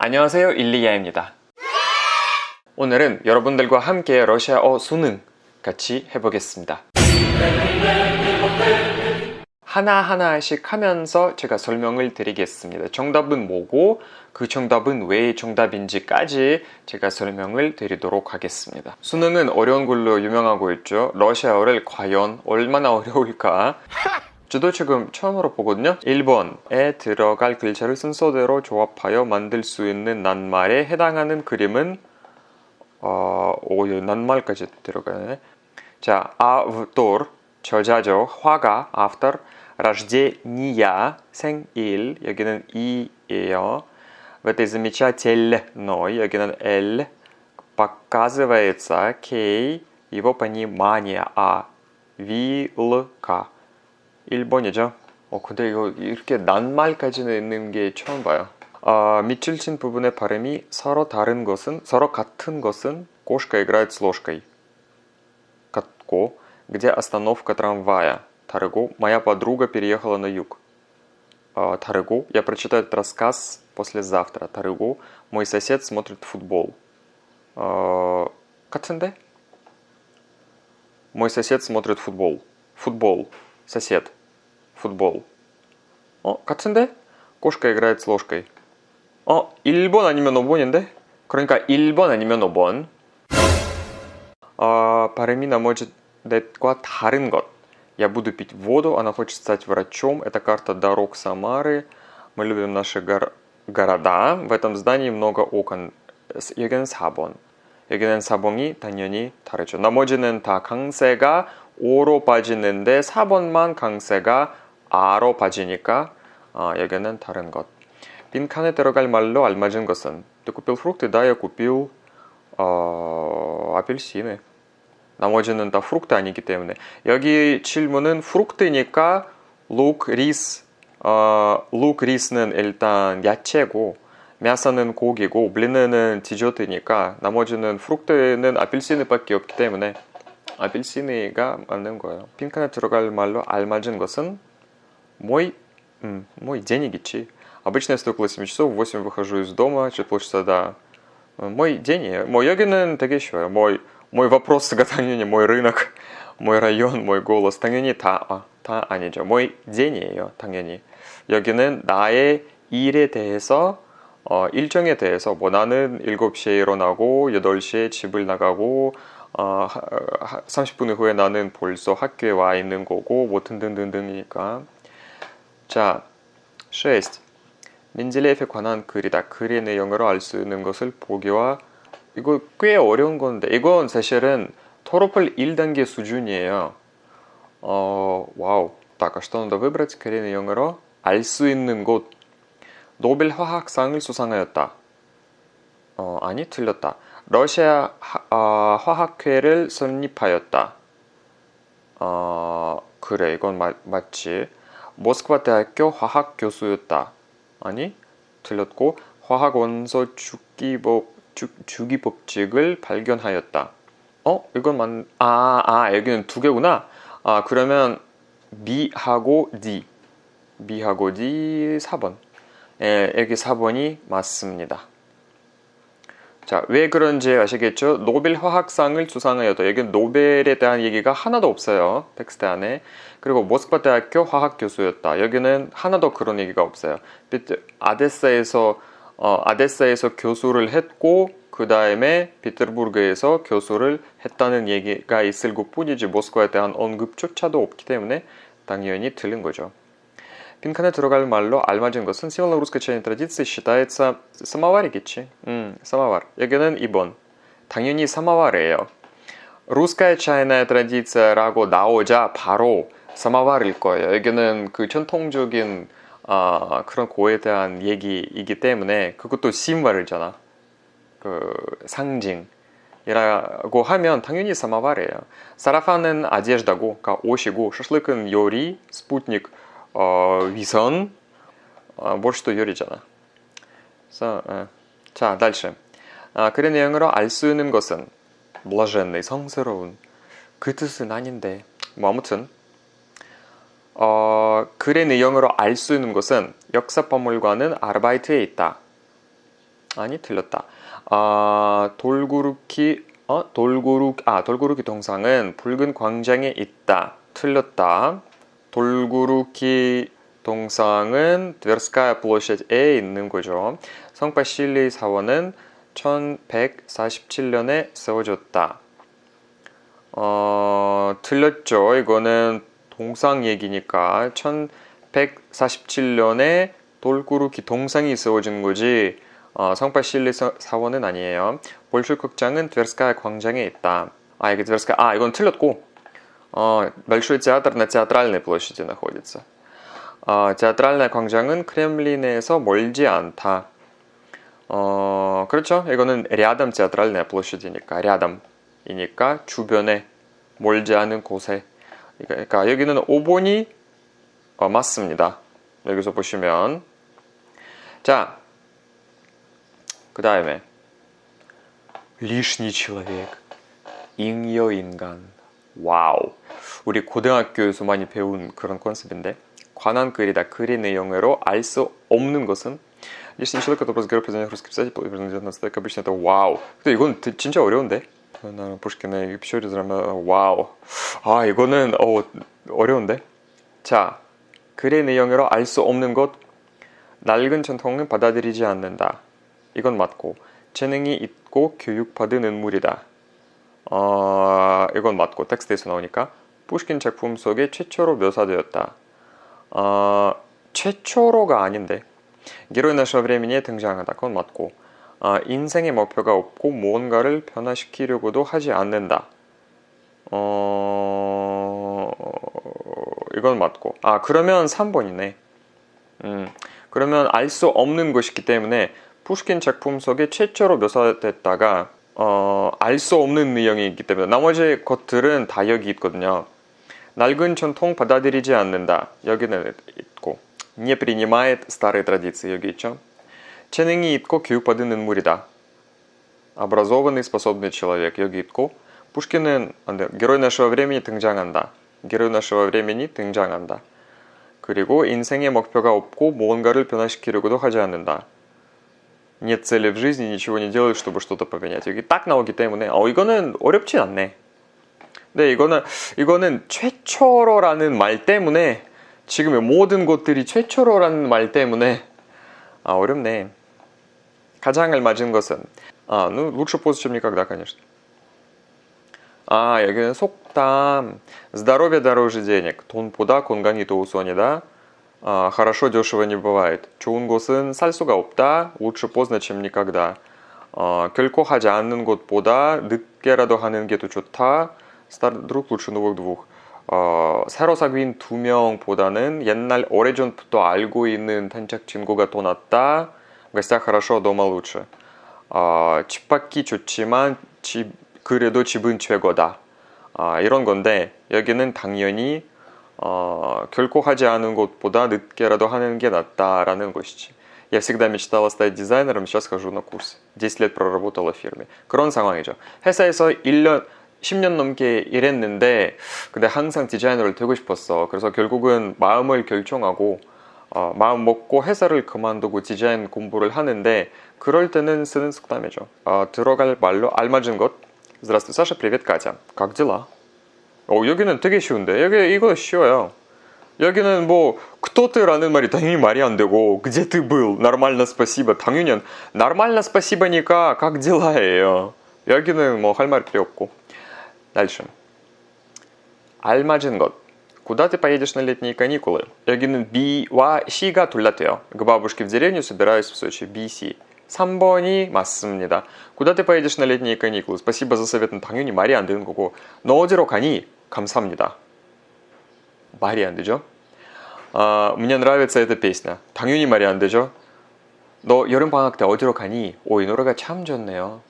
안녕하세요 일리야입니다. 오늘은 여러분들과 함께 러시아어 수능 같이 해보겠습니다. 하나하나씩 하면서 제가 설명을 드리겠습니다. 정답은 뭐고 그 정답은 왜 정답인지까지 제가 설명을 드리도록 하겠습니다. 수능은 어려운 걸로 유명하고 있죠. 러시아어를 과연 얼마나 어려울까? 저도 지금 처음으로 보거든요. 1번에 들어갈 글자를 순서대로 조합하여 만들 수 있는 낱말에 해당하는 그림은 어, 오, 이 낱말까지 들어가네. 자, автор 저자죠. 화가 автор рождения 생일 여기는 이예요. В этой замечательной 여기는 L показывается K его понимание А вилка 1번이죠. 어, 근데 이거 이렇게 낱말까지는 있는 게 처음 봐요. 아, 밑줄 친 부분의 발음이 서로 다른 것은, 서로 같은 것은 кошка играет с ложкой. 같고, где остановка трамвая. 다르고, моя подруга переехала на юг. А, 다르고, я прочитаю этот рассказ послезавтра. 다르고, мой сосед смотрит футбол. 아, 같은데? Мой сосед смотрит футбол. футбол. сосед. футбол. 어, 같은데? кошка играет с ложкой. 어, 1번 아니면 5번인데? 그러니까 1번 아니면 5번. 어, 발음이 나머지 넷과 다른 것. Я буду пить воду, она хочет стать врачом. Это карта дорог Самары. Мы любим наши гор- города. В этом здании много окон. С- 여기는 4번. 여기는 4번이 당연히 다르죠. 나머지는 다 강세가 5로 빠지는데 4번만 강세가 아로 봐지니까 어, 아, 여기는 다른 것. 빈칸에 들어갈 말로 알맞은 것은 Ты купил фрукты? Да, я купил 어, апельсины. 나머지는 다 프룩트 아니기 때문에 여기 질문은 프룩트니까 룩, 리스 어, 룩, 리스는 일단 야채고 мяс는 고기고 블리는 디저트니까 나머지는 프룩트는 아필시느밖에 없기 때문에 아필시니가 맞는 거예요 빈칸에 들어갈 말로 알맞은 것은 Мой, мой день идти. Обычно я встаю около 7 часов, в 8 выхожу из дома, через полчаса до... Мой день, мой йогин, такие еще, мой, мой вопрос с готовлением, мой рынок, мой район, мой голос, 당연히 다, 아, 다 아니죠. мой ден이에요, 당연히. 여기는 나의 일에 대해서 어, 일정에 대해서 뭐 나는 7시에 일어나고 8시에 집을 나가고 어, 30분 후에 나는 벌써 학교에 와 있는 거고 뭐 등등등등이니까 자, 6. 민젤레프에 관한 글이다. 글의 내용으로 알 수 있는 것을 보기와 이거 꽤 어려운 건데 이건 사실은 토로플 1단계 수준이에요. 어, 와우. Так, а что надо выбрать? 글의 내용으로 알 수 있는 곳. 노벨 화학상을 수상하였다. 어, 아니 틀렸다. 러시아 하, 어, 화학회를 설립하였다. 어, 그래 이건 맞, 맞지. 모스크바 대학교 화학 교수였다. 아니 틀렸고 화학 원소 주기법 주, 주기법칙을 발견하였다. 어 이건 맞. 아, 아 여기는 두 개구나. 아 그러면 B하고 D. B하고 D 4번. 예, 여기 4번이 맞습니다. 자, 왜 그런지 아시겠죠? 노벨 화학상을 수상하였다. 여기 노벨에 대한 얘기가 하나도 없어요. 텍스트 안에. 그리고 모스크바 대학교 화학 교수였다. 여기는 하나도 그런 얘기가 없어요. 아데사에서 어, 아데사에서 교수를 했고 그 다음에 피터부르크에서 교수를 했다는 얘기가 있을 것뿐이지 모스크바에 대한 언급조차도 없기 때문에 당연히 틀린 거죠. 빈칸에 들어갈 말로 알맞은 것은 символом русской чайной традиции считается самовар이겠지. 음, самовар. 여기는 2번. 당연히 самовар이에요. 루스카의 차이나의 트라디츠라고 나오자 바로 사마발일 거예요. 여기는 그 전통적인 어, 그런 고에 대한 얘기이기 때문에 그것도 심발이잖아. 그 상징이라고 하면 당연히 사마발이에요. 사라파는 아지에즈다고 그러니까 옷이고, 슈슬릭은 요리, 스푸트닉, 어, 위선, 어, 뭘 수도 열이잖아. 그래서 어. 자, дальше. 아, 그런 내용으로 알 수 있는 것은 блаженный, 성스러운 그 뜻은 아닌데 뭐 아무튼 어, 글의 내용으로 알 수 있는 것은 역사박물관은 아르바이트에 있다. 아니 틀렸다. 아, 돌고루키 어, 돌고루 아 돌고루키 동상은 붉은 광장에 있다. 틀렸다. 돌구루키 동상은 베르스카야 플로시에 있는 거죠. 성파 실리 사원은 1147년에 세워졌다. 어, 틀렸죠. 이거는 동상 얘기니까 1147년에 돌구루키 동상이 세워진 거지 어, 성파 실리 사원은 아니에요. 볼슈극장은 베르스카야 광장에 있다. 아, 이게 베르스카 아, 이건 틀렸고 Большой театр на театральной площади находится. Театральная 광장은 크렘린에서 멀지 않다. 어, 그렇죠. 이거는 рядом театральная площад이니까 рядом이니까 주변에 멀지 않은 곳에. 그러니까 여기는 5번이 어, 맞습니다. 여기서 보시면 자, 그 다음에 лишний человек, 인여인간 와우. 우리 고등학교에서 많이 배운 그런 컨셉인데 관한 글이다. 글의 내용으로 알 수 없는 것은 Лишний человек, который разговаривает по занятиях русский писатель, и 19 век обычно это вау. 근데 이건 진짜 어려운데? 나는 pushkin의 입쇼리즈라면 와우. 아 이거는 어, 어려운데? 자, 글의 내용으로 알 수 없는 것 낡은 전통은 받아들이지 않는다. 이건 맞고 재능이 있고 교육받은 인물이다. 어, 이건 맞고 텍스트에서 나오니까 푸시킨 제품 속에 최초로 묘사되었다. 어, 최초로가 아닌데 기로이 나셔 브레미니에 등장하다. 그건 맞고 어, 인생의 목표가 없고 무언가를 변화시키려고도 하지 않는다. 어... 이건 맞고 아 그러면 3번이네 음 그러면 알 수 없는 것이기 때문에 푸시킨 작품 속에 최초로 묘사됐다가 어, 알 수 없는 내용이 있기 때문에 나머지 것들은 다 여기 있거든요. 낡은 전통 받아들이지 않는다. 여기는 있고 не принимает старые традиции. 여기 있죠. 재능이 있고 교육받은 인물이다. образованный, способный человек. 여기 있고 푸시킨은 안돼. герой нашего времени 등장한다. герой нашего времени 등장한다. 그리고 인생의 목표가 없고 무언가를 변화시키려고도 하지 않는다. нет цели в жизни, ничего не делают, чтобы что-то поменять. 여기 딱 나오기 때문에 어 이거는 어렵진 않네. 근데 이거는 이거는 최초로라는 말 때문에 지금의 모든 것들이 최초로라는 말 때문에 아 어렵네. 가장 알맞은 것은 아, ну лучше поздно, чем никогда, конечно. 아 여기는 속담 здоровье дороже денег 돈보다 건강이 더 우선이다. 아, хорошо дешево не бывает. 좋은 곳은 살 수가 없다. лучше поздно, чем никогда. 어, 결코 하지 않는 것보다 늦게라도 하는 게 더 좋다. старый друг лучше новых двух. 어, 새로 사귄 두 명보다는 옛날 오래전부터 알고 있는 단짝 친구가 더 낫다. в гостях хорошо, дома лучше. 어, 집 받기 좋지만 집, 그래도 집은 최고다. 어, 이런 건데 여기는 당연히 어, 결코 하지 않은 것보다 늦게라도 하는 게 낫다라는 것이지. Я всегда мечтала стать дизайнером, сейчас хожу на курсы. 10 лет проработала в фирме. 그런 상황이죠. 회사에서 1년, 10년 넘게 일했는데 근데 항상 디자이너를 되고 싶었어. 그래서 결국은 마음을 결정하고 어, 마음 먹고 회사를 그만두고 디자인 공부를 하는데 그럴 때는 쓰는 속담이죠. 어, 들어갈 말로 알맞은 것. Здравствуй, Саша. Привет, Катя. Как дела? 어, 여기는 되게 쉬운데. 여기, 이거 쉬워요. 여기는 뭐, кто-то 말이 당연히 말이 안 되고, где ты был? Нормально, спасибо. 당연히, нормально, спасибо니까, как дела예요. 여기는 뭐, 할 말 필요 없고. Дальше. 알맞은 것. Куда ты поедешь на летние каникулы? 여기는 B와 C가 둘라돼요. К бабушке в деревню собираюсь в Сочи. Би-си. Сэмбони, 맞습니다. Куда ты поедешь на летние каникулы? Спасибо за совет. 당연히 말이 안 되는 거고. 너 어디로 감사합니다. 말이 안 되죠? 아, мне нравится эта песня. 당연히 말이 안 되죠? 너 여름 방학 때 어디로 가니? 오, 이 노래가 참 좋네요.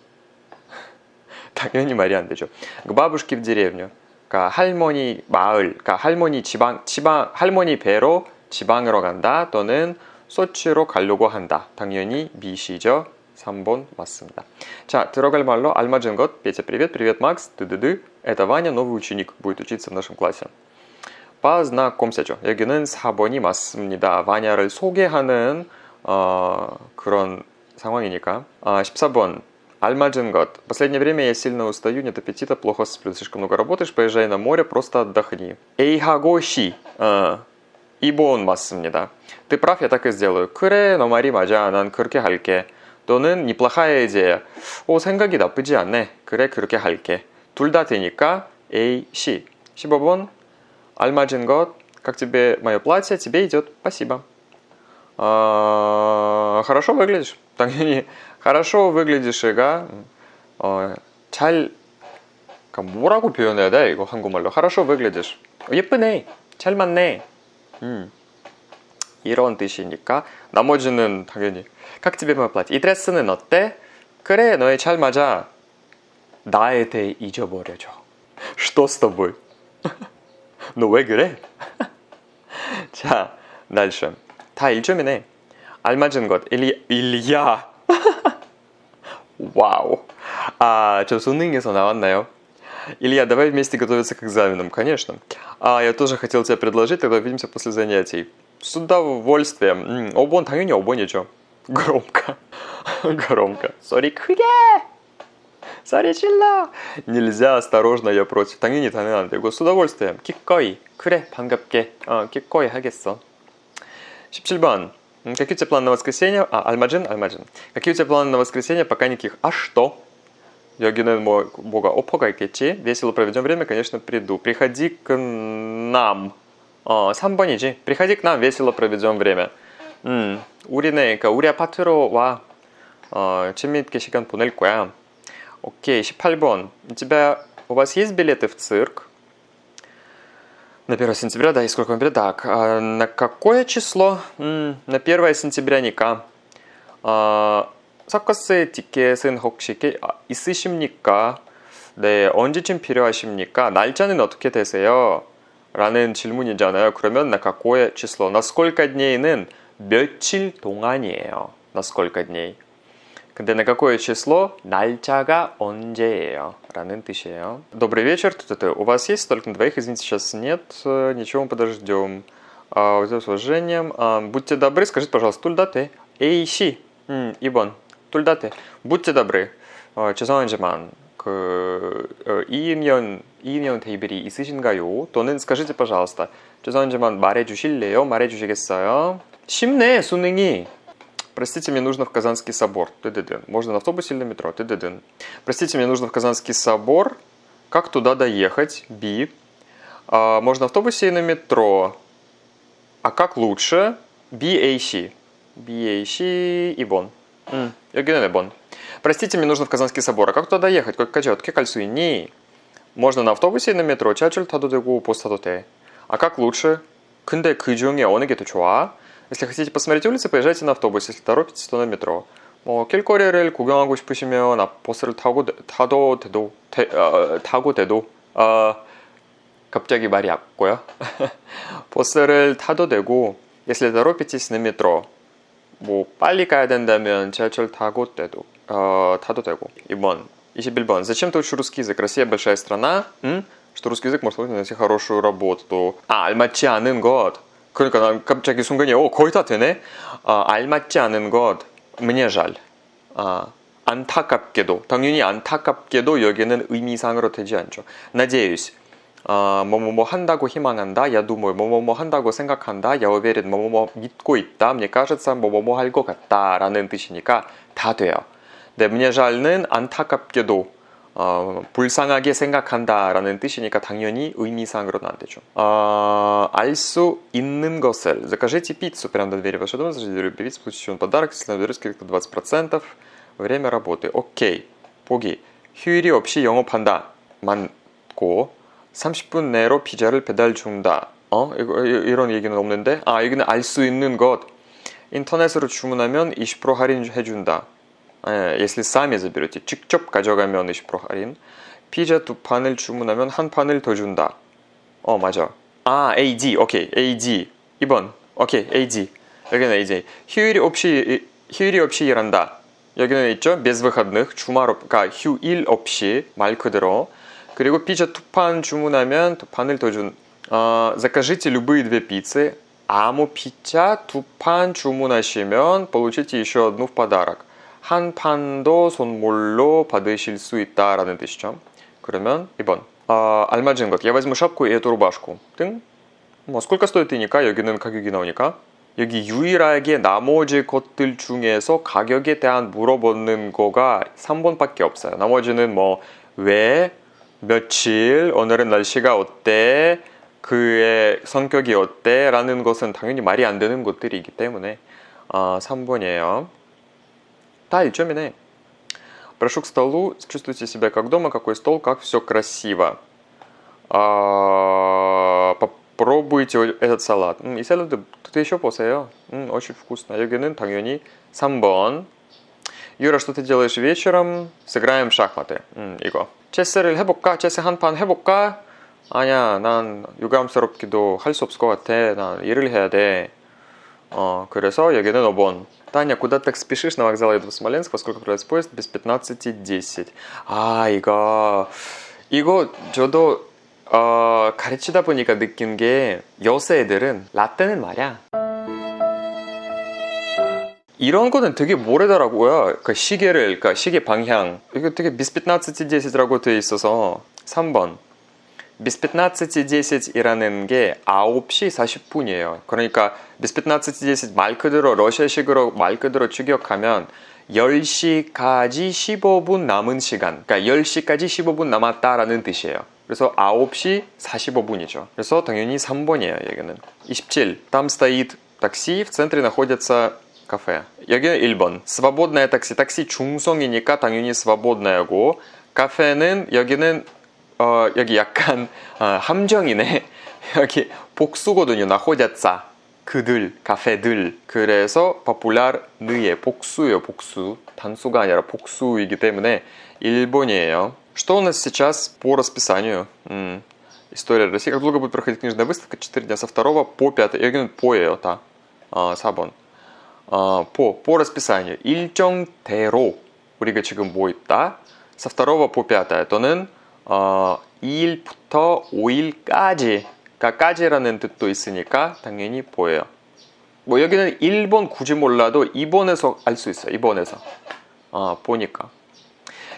당연히 말이 안 되죠. 그 бабушки в деревню. 그러니까 할머니 마을, 그러니까 할머니 지방, 지방 할머니 배로 지방으로 간다 또는 소치로 가려고 한다. 당연히 미시죠. 3번 맞습니다. 자, 들어갈 말로 알맞은 것. Петя, привет, привет, Макс, 드-드-드. Это Ваня, новый ученик, будет учиться в нашем классе. познакомься. 여기는 4번이 맞습니다. 바냐를 소개하는 어, 그런 상황이니까. 아, 14번. Альмаджин год. В последнее время я сильно устаю, нет аппетита, плохо сплю, слишком много работаешь, поезжай на море, просто отдохни. 에이하고시. 어, 이본 맞습니다. Ты прав, я так и сделаю. 그래, 너 말이 맞아. 또는 이플라하야 이제야. 오, 생각이 나쁘지 않네. 그래, 그렇게 할게. 둘 다 되니까 A, C. 15번. 알맞은 것. 각 집에 тебе мое платье? Тебе идет. Спасибо. 어, хорошо выглядишь. 당연히 хорошо выглядиш가 어, 잘 뭐라고 표현해야 돼? 이거 한국말로 хорошо выглядишь. 예쁘네. 잘 맞네. 음. 이런 뜻이니까 나머지는 당연히 как тебе мое платье 이 드레스는 어때? 그래 너에 잘 맞아 나에 대해 잊어버려줘 что с тобой? 너 왜 그래? 자 дальше 다 1점이네 알맞은 것 일리, 일리야 вау а что 수능에서 나왔나요? Илья, давай вместе готовиться к экзаменам, конечно. А я тоже хотел тебе предложить, тогда увидимся после занятий. С удовольствием. 음, 5번 당연히 5번이죠. громко. громко. 소리 크게. 소리 질러. Нельзя, осторожно, я против. 당연히 당연히 안 되고 с удовольствием. 기꺼이. 그래, 반갑게. 어, 기꺼이 하겠어. 17번. М, Какие у тебя планы на воскресенье? А, Альмаджин, Альмаджин. Какие у тебя планы на воскресенье? Пока никаких. А что? 여기는 뭐 뭐가 오퍼가 있겠지. Весело проведем время, конечно, приду. Приходи к нам. 어, 3번이지. Приходи к нам, весело проведем время. 음, 우리네, 그러니까 우리 아파트로 와. 어, 재미있게 시간 보낼 거야. окей, 18번. У тебя, у вас есть билеты в цирк? На 1 сентября, да, и сколько вам билет? Так, а на какое число? 음, на 1 сентября 니까. 아, 서커스 티켓은 혹시 게- 아, 있으십니까? 네, 언제쯤 필요하십니까? 날짜는 어떻게 되세요? 라는 질문이잖아요. 그러면 на какое число? на сколько дней는 며칠 동안이에요. на сколько дней? 근데 на какое число? 날짜가 언제예요? 라는 뜻이에요. Добрый вечер. тут это. У вас есть только на двоих? Извините, сейчас нет. Ничего, мы подождем. А, с уважением. А, будьте добры, скажите, пожалуйста, тульдаты. Эйси. Ибон. Тульдаты. Будьте добры. А, 죄송하지만 그 어, 이임연 이임연 테이블이 있으신가요? 또는 скажите, пожалуйста. 죄송하지만 말해 주실래요? 말해 주시겠어요? 쉽네, 수능이. Простите, мне нужно в Казанский собор. Ты-ды-дын. Можно на автобусе или на метро? Ты-ды-дын. Простите, мне нужно в Казанский собор. Как туда доехать? Би. А, можно на автобусе и на метро. А как лучше? BAC. BAC и Бон. 음, 여기는 Бон. Простите, мне нужно в Казанский собор. А как туда доехать? 거기까지 어떻게 갈 수 있니? можно на автобусе и на метро. 지하철 타도 되고 버스 타도 돼. А как лучше? 근데 그 중에 어느 게 더 좋아? если хотите посмотреть улицы, поезжайте на автобус. если торопитесь, то на метро. 뭐 길거리를 구경하고 싶으시면 아, 버스를 타고 돼- 타도 돼도 돼- 어, 타고 돼도 어, 갑자기 말이 아고요. 버스를 타도 되고 если торопитесь на метро 뭐 빨리 가야 된다면 지하철 타고 돼도 어, 타도 되고 2번 21번 зачем ты учишь русский язык Россия большая страна 응? что русский язык может найти хорошую работу 아 알맞지 않은 것 그러니까 난 갑자기 순간에 오 거의 다 되네 아, 알맞지 않은 것 мне жаль 아, 안타깝게도 당연히 안타깝게도 여기는 의미상으로 되지 않죠 надеюсь 어, 뭐뭐뭐 한다고 희망한다, я думаю, 뭐뭐뭐 한다고 생각한다, я уверен, 뭐뭐뭐 믿고 있다, мне кажется, 뭐뭐뭐 할 것 같다 라는 뜻이니까 다 돼요. 네, мне жал는 안타깝게도 어, 불쌍하게 생각한다 라는 뜻이니까 당연히 의미상으로는 안 되죠. 어, 알수 있는 것을 Закажите пиццу прямо до двери вашего дома, заждите любви, пиццу, получите подарок, если на скидка 20%, время работы. 오케이, 보기. 휴일이 없이 영업한다. 맞고 30분 내로 피자를 배달 준다. 어? 이거, 이- 이런 얘기는 없는데? 아, 여기는 알 수 있는 것. 인터넷으로 주문하면 20% 할인해 준다. 예, если сами заберете. 직접 가져가면 20% 할인. 피자 두 판을 주문하면 한 판을 더 준다. 어, 맞아. 아, AD. 오케이. AD. 2번. 오케이. AD. 여기는 AD. 휴일이 없이 휴일이 없이 일한다. 여기는 있죠. без выходных. 주말 없, 그러니까 휴일 없이 말 그대로. 그리고 피자 두 판 주문하면 두 판을 더 준. 어, закажите любые две пиццы. 아무 피자 두 판 주문하시면 получите еще одну в подарок. 한 판도 선물로 받으실 수 있다라는 뜻이죠. 그러면 1번. 어, 알맞은 것. Я возьму шапку и эту рубашку. 등. 뭐 сколько стоit이니까 여기는 가격이 나오니까 여기 유일하게 나머지 것들 중에서 가격에 대한 물어보는 거가 3번밖에 없어요. 나머지는 뭐왜 며칠, 오늘은 날씨가 어때, 그의 성격이 어때 라는 것은 당연히 말이 안 되는 것들이기 때문에 아, 3번이에요. 다 1점이네. Прошу к столу, чувствуйте себя как дома, какой стол, как все красиво. 아, попробуйте этот салат. 음, 이 샐러드 드셔보세요. 음, очень вкусно. 여기는 당연히 3번. 유라, что ты делаешь вечером? сыграем в шахматы. 음, 이거. 체스를 해볼까? 체스 한 판 해볼까? 아니야, 난 유감스럽기도 할 수 없을 것 같아. 난 일을 해야 돼. 어, 그래서 여기는 5번. Таня, куда так спешишь? На вокзал еду в Смоленск. Во сколько отправляется поезд? Без 15.10. 아, 이거. 이거 저도 어, 가르치다 보니까 느낀 게 여세 애들은 라떼는 말이야. 이런 거는 되게 모르더라고요. 그 시계를, 그러니까 시계 방향. 이거 되게 bis 15.10라고 되어 있어서 3번. bis 15.10이라는 게 9시 40분이에요. 그러니까 bis 15.10 말 그대로 러시아식으로 말 그대로 추격하면 10시까지 15분 남은 시간. 그러니까 10시까지 15분 남았다라는 뜻이에요. 그래서 9시 45분이죠. 그래서 당연히 3번이에요, 여기는. 27. Там стоит такси, в центре 카페. 여기 1번. Свободное такси. такси 중성이니까 당연히 свободная고 카페는 여기는 어, 여기 약간 어, 함정이네. 여기 복수거든요. находятся. 그들, 카페들. 그래서 popular의 복수예요. 복수. 단수가 아니라 복수이기 때문에 1번이에요. Что у нас сейчас по расписанию? 음. История России. Как долго будет проходить книжная выставка? 4 дня со 2 по 5. 여기는 по예요. 다. 어, 4번. 어, по, по расписанию. 일정대로 우리가 지금 뭐 있다? со 2 по 5 또는 어, 2일부터 5일까지 까지라는 뜻도 있으니까 당연히 보여요. 뭐 여기는 1번 굳이 몰라도 2번에서 알 수 있어요. 2번에서. 아, 보니까.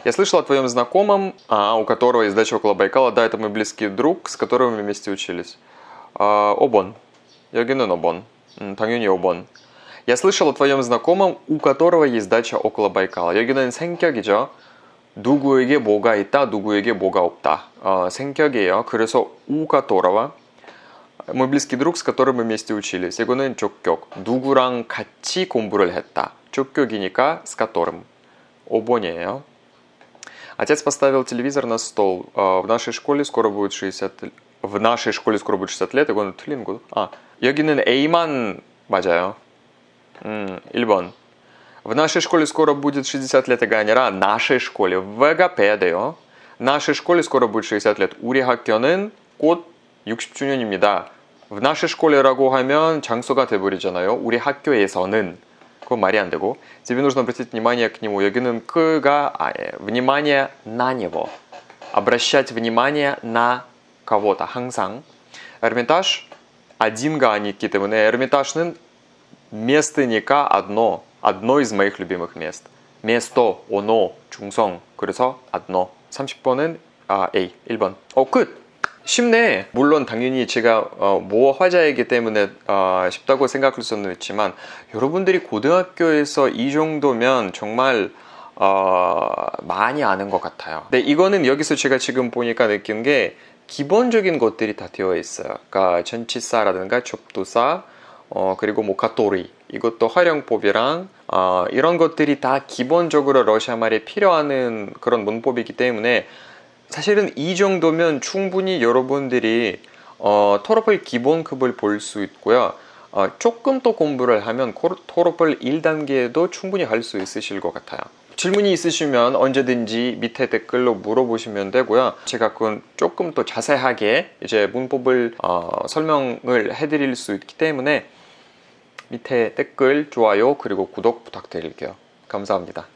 Я слышал о твоем знакомом, а, у которого есть дача около Байкала. Да, это мой близкий друг, с которым мы вместе учились. 아, 5번. 여기는 5번. 음, 당연히 5번. Я слышал о твоем знакомом, у которого есть дача около Байкала. 여기는 생격이죠. 누구에게 뭐가 있다, 누구에게 뭐가 없다. 어, 생격이에요. 그래서 우가 돌아와. Мой близкий друг, с которым мы вместе учились. 이거는 족격. 누구랑 같이 공부를 했다. 족격이니까 с которым. 5번이에요. Отец поставил телевизор на стол. В нашей школе скоро будет 60 в нашей школе скоро будет 60 лет. 이거는 틀린 거. 아, 여기는 A만 맞아요. Ильбон. В нашей школе скоро будет 60 лет Эганера. Нашей школе. В Нашей школе скоро будет 60 лет. 우리 학교는 곧 60주년입니다. В нашей школе라고 하면 장소가 돼버리잖아요. 우리 학교에서는. 그건 말이 안 Тебе нужно обратить внимание к нему. 여기는 그가, а, э, внимание на него. Обращать внимание на кого-то. 항상. Эрмитаж. один 가 아니기 때문에 Эрмитаж는 Место 니까 одно, одно из моих любимых мест. Место, оно, 중성. 그래서 одно. 30번은 아, A, 1번. 어, 끝! 쉽네. 물론 당연히 제가 어, 모 화자이기 때문에 어, 쉽다고 생각할 수는 있지만 여러분들이 고등학교에서 이 정도면 정말 어, 많이 아는 것 같아요. 근데 이거는 여기서 제가 지금 보니까 느낀 게 기본적인 것들이 다 되어 있어요. 그러니까 전치사라든가 접두사, 어, 그리고 뭐 가토리 이것도 활용법이랑 어, 이런 것들이 다 기본적으로 러시아 말에 필요한 그런 문법이기 때문에 사실은 이 정도면 충분히 여러분들이 어, 토로플 기본급을 볼 수 있고요. 어, 조금 더 공부를 하면 토로플 1단계도 충분히 할 수 있으실 것 같아요. 질문이 있으시면 언제든지 밑에 댓글로 물어보시면 되고요. 제가 그건 조금 더 자세하게 이제 문법을 어, 설명을 해드릴 수 있기 때문에 밑에 댓글, 좋아요, 그리고 구독 부탁드릴게요. 감사합니다.